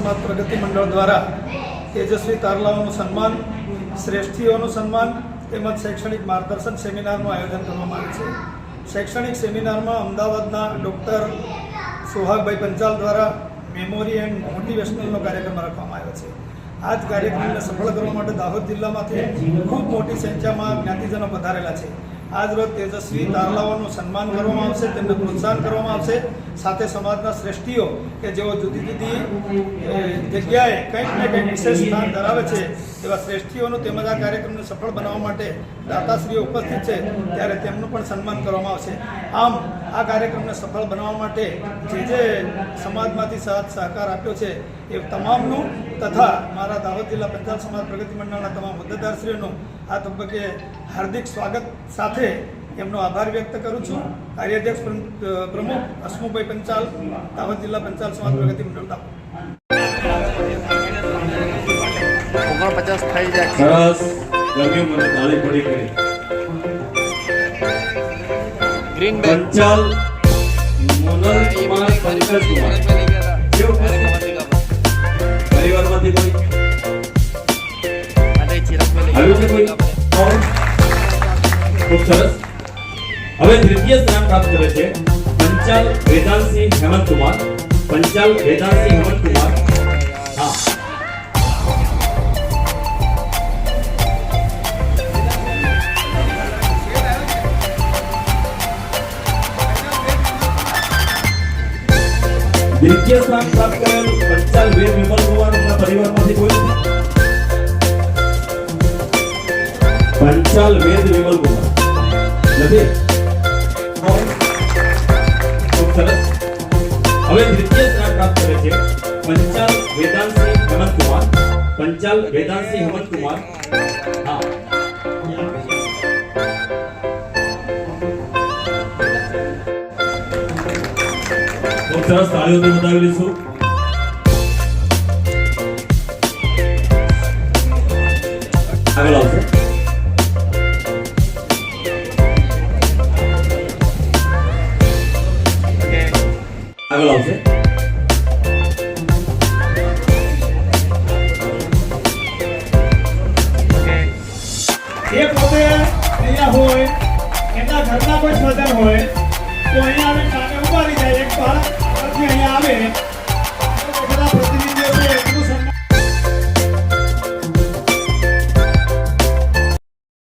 સમાજ પ્રગતિ મંડળ દ્વારા તેજસ્વી તારલાઓનું સન્માન, શ્રેષ્ઠીઓનું સન્માન તેમજ શૈક્ષણિક માર્ગદર્શન સેમિનારનું આયોજન કરવામાં આવે છે. શૈક્ષણિક સેમિનારમાં અમદાવાદના ડૉક્ટર સુહાગભાઈ પંચાલ દ્વારા મેમોરી એન્ડ મોટિવેશનલનો કાર્યક્રમ રાખવામાં આવ્યો છે. આ જ કાર્યક્રમને સફળ કરવા માટે દાહોદ જિલ્લામાંથી ખૂબ મોટી સંખ્યામાં જ્ઞાતિજનો પધારેલા છે. આજ રોજ તેજસ્વી તારલાઓનું સન્માન કરવામાં આવશે, તેમને પ્રોત્સાહન કરવામાં આવશે. સાથે સમાજના શ્રેષ્ઠીઓ કે જેઓ જુદી જુદી જગ્યાએ કંઈક ને કંઈક વિશેષ સ્થાન ધરાવે છે એવા શ્રેષ્ઠીઓનું તેમજ આ કાર્યક્રમને સફળ બનાવવા માટે દાતાશ્રીઓ ઉપસ્થિત છે, ત્યારે તેમનું પણ સન્માન કરવામાં આવશે. આમ, આ કાર્યક્રમને સફળ બનાવવા માટે જે જે સમાજમાંથી સાથ સહકાર આપ્યો છે, એ તમામનું તથા મારા દાહોદ જિલ્લા પંચાયત સમાજ પ્રગતિ મંડળના તમામ હોદ્દેદારશ્રીઓનું આ તબક્કે હાર્દિક સ્વાગત સાથે એમનો આભાર વ્યક્ત કરું છું. કાર્યાધ્યક્ષ પ્રમ- પ્રમુખ હસમુભાઈ પંચાલ દાહોદ જિલ્લા પંચાલ સમાજ પ્રગતિ મંડળ ઓગણપચાસ થઈ જાય. સરસ. ગમ્યું મને તાળી પડી ગઈ. ગ્રીન પંચાલ મોનલ કુમાર પંકજ કુમાર. પરિવારમાંથી કોઈ? આવ્યું છે કોઈ? ખૂબ સરસ. હવે તૃતીય સ્થાન પ્રાપ્ત કરે છે પંચાલ વેદાંતસિંહ હેમંત કુમાર પંચાલ વેદાંતસિંહ હેમંત કુમાર હા. દ્વિતીય સ્થાન પ્રાપ્ત કરેલ પંચાલ નથી કોણ? ખૂબ સરસ હવે દ્વિતીય સ્થાન પ્રાપ્ત કરે છે પંચાલ વેદાંતસિંહ હેમંત કુમાર પંચાલ વેદાંતસિંહ હેમંત કુમાર હા ખૂબ સરસ તાળીઓથી વધાવી લઈશું આગળ આવશે